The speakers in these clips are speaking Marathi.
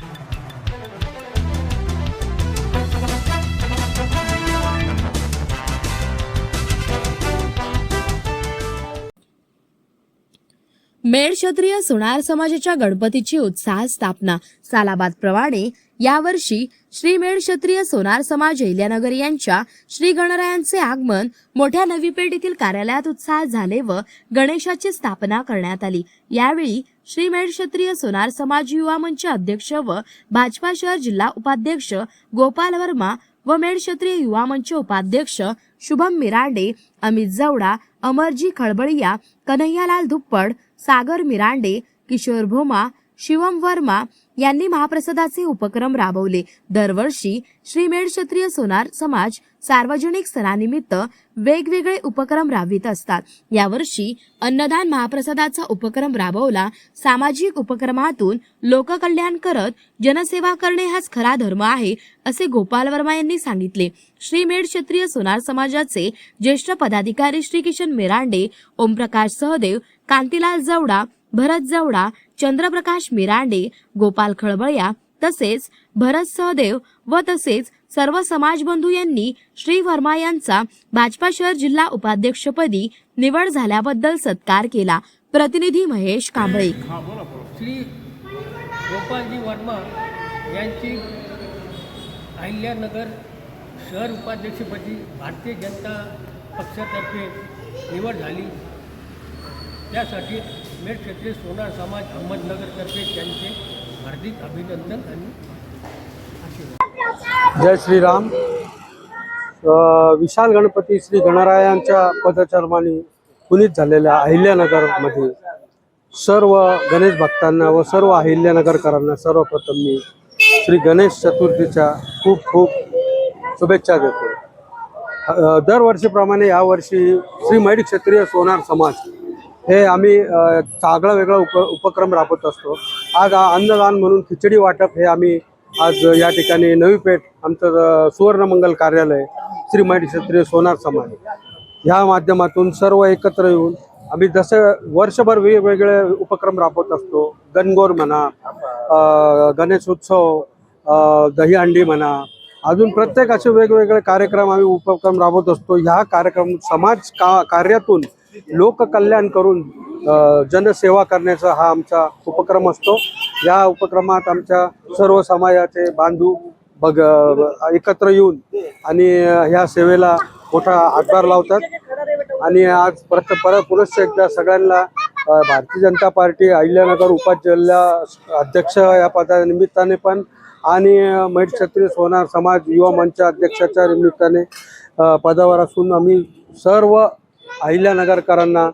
you. मेड क्षत्रिय सोनार समाजाच्या गणपतीची उत्साह स्थापना. सालाबाद प्रमाणे यावर्षी श्री मेड क्षत्रिय सोनार समाज अहिल्यानगर यांच्या श्री गणरायांचे आगमन मोठ्या नवी पेठ येथील कार्यालयात उत्साहात झाले व गणेशाची स्थापना करण्यात आली. यावेळी श्री मेड क्षत्रिय सोनार समाज युवा मंच अध्यक्ष व भाजपा शहर जिल्हा उपाध्यक्ष गोपाल वर्मा व मेड क्षत्रिय युवा मंच उपाध्यक्ष शुभम मिरांडे अमित जवडा અમરજી ખળબળિયા કનૈયાલાલ ધુપ્પડ સાગર મિરાંડે કિશોર ભોમા शिवम वर्मा यांनी महाप्रसादाचे उपक्रम राबवले. दरवर्षी श्रीमेड क्षत्रिय सोनार समाज सार्वजनिक सणानिमित्त वेगवेगळे उपक्रम राबवित असतात. यावर्षी अन्नदान महाप्रसादाचा उपक्रम राबवला. सामाजिक उपक्रमातून लोककल्याण करत जनसेवा करणे हाच खरा धर्म आहे असे गोपाल वर्मा यांनी सांगितले. श्रीमेड क्षत्रिय सोनार समाजाचे ज्येष्ठ पदाधिकारी श्री किशन मेरांडे ओमप्रकाश सहदेव कांतीलाल जवडा भरत जवडा चंद्रप्रकाश मिरांडे गोपाल खळबळ्या तसेच भरत सहदेव व तसेच सर्व समाजबंधू यांनी श्री वर्मा यांचा भाजपा शहर जिल्हा उपाध्यक्षपदी निवड झाल्याबद्दल सत्कार केला. प्रतिनिधी महेश कांबळे. श्री गोपालजी वर्मा यांची अहिल्यानगर शहर उपाध्यक्षपदी भारतीय जनता पक्षातर्फे निवड झाली. त्यासाठी मी क्षेत्रीय सोनार समाज अहमदनगरतर्फे त्यांचे हार्दिक अभिनंदन आणि जय श्रीराम विशाल गणपती श्री गणरायांच्या पदचर्माने पुनीत झालेल्या अहिल्यानगरमध्ये सर्व गणेश भक्तांना व सर्व अहिल्यानगरकरांना सर्वप्रथम मी श्री गणेश चतुर्थीच्या खूप खूप शुभेच्छा देतो. दरवर्षीप्रमाणे यावर्षी श्री मैडी क्षत्रिय सोनार समाज हे आम्ही अ, चांगला वेगळा उप उपक्रम राबवत असतो. आज अन्नदान म्हणून खिचडी वाटप हे आम्ही आज या ठिकाणी नवी पेठ आमचं सुवर्णमंगल कार्यालय श्री माहिती क्षत्रिय सोनार समाज. ह्या माध्यमातून सर्व एकत्र येऊन आम्ही जसं वर्षभर वेगवेगळे उपक्रम राबवत असतो. गणगोर म्हणा गणेश गणेशोत्सव दहीहंडी म्हणा अजून प्रत्येक असे वेगवेगळे कार्यक्रम आम्ही उपक्रम राबवत असतो. ह्या कार्यक्रम समाज का कार्यातून लोककल्याण करून जनसेवा करण्याचा हा आमचा उपक्रम असतो. या उपक्रमात आमच्या सर्व समाजाचे बांधव बघ एकत्र येऊन आणि ह्या सेवेला मोठा हातभार लावतात. आणि आज परत परत पुनश्च एकदा सगळ्यांना भारतीय जनता पार्टी अहिल्यानगर उपजिल्हा अध्यक्ष या पदानिमित्ताने पण आणि मैठ क्षत्रिय सोनार समाज युवा मंच अध्यक्षाच्या निमित्ताने पदावर असून आम्ही सर्व अहिल्यानगरकरांना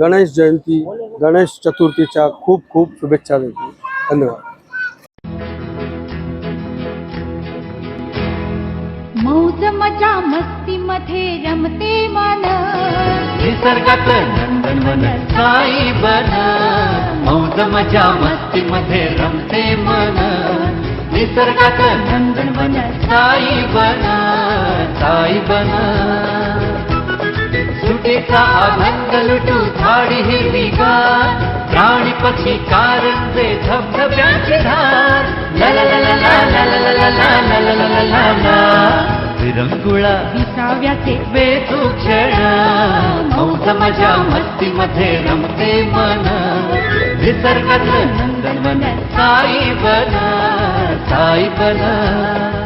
गणेश जयंती गणेश चतुर्थीच्या खूप खूप शुभेच्छा देतो. धन्यवाद. मौज मजा मस्ती मध्ये रमते मन. निसर्गात नंदनवन साई बन. मौज मजा मस्ती मध्ये रमते मन. निसर्गात नंदनवन साई बन. साई बन. सुटीचा आनंद लुटू झाडी हिरवी गार प्राणी पक्षी कारंजे धबधब्यांची धार ला ला ला ला ला ला ला ला ला ला ला ला विरंगुळा विसाव्याचे क्षण मौज मजा मस्ती मध्ये रमते मन नंदनवन साई बन साई बन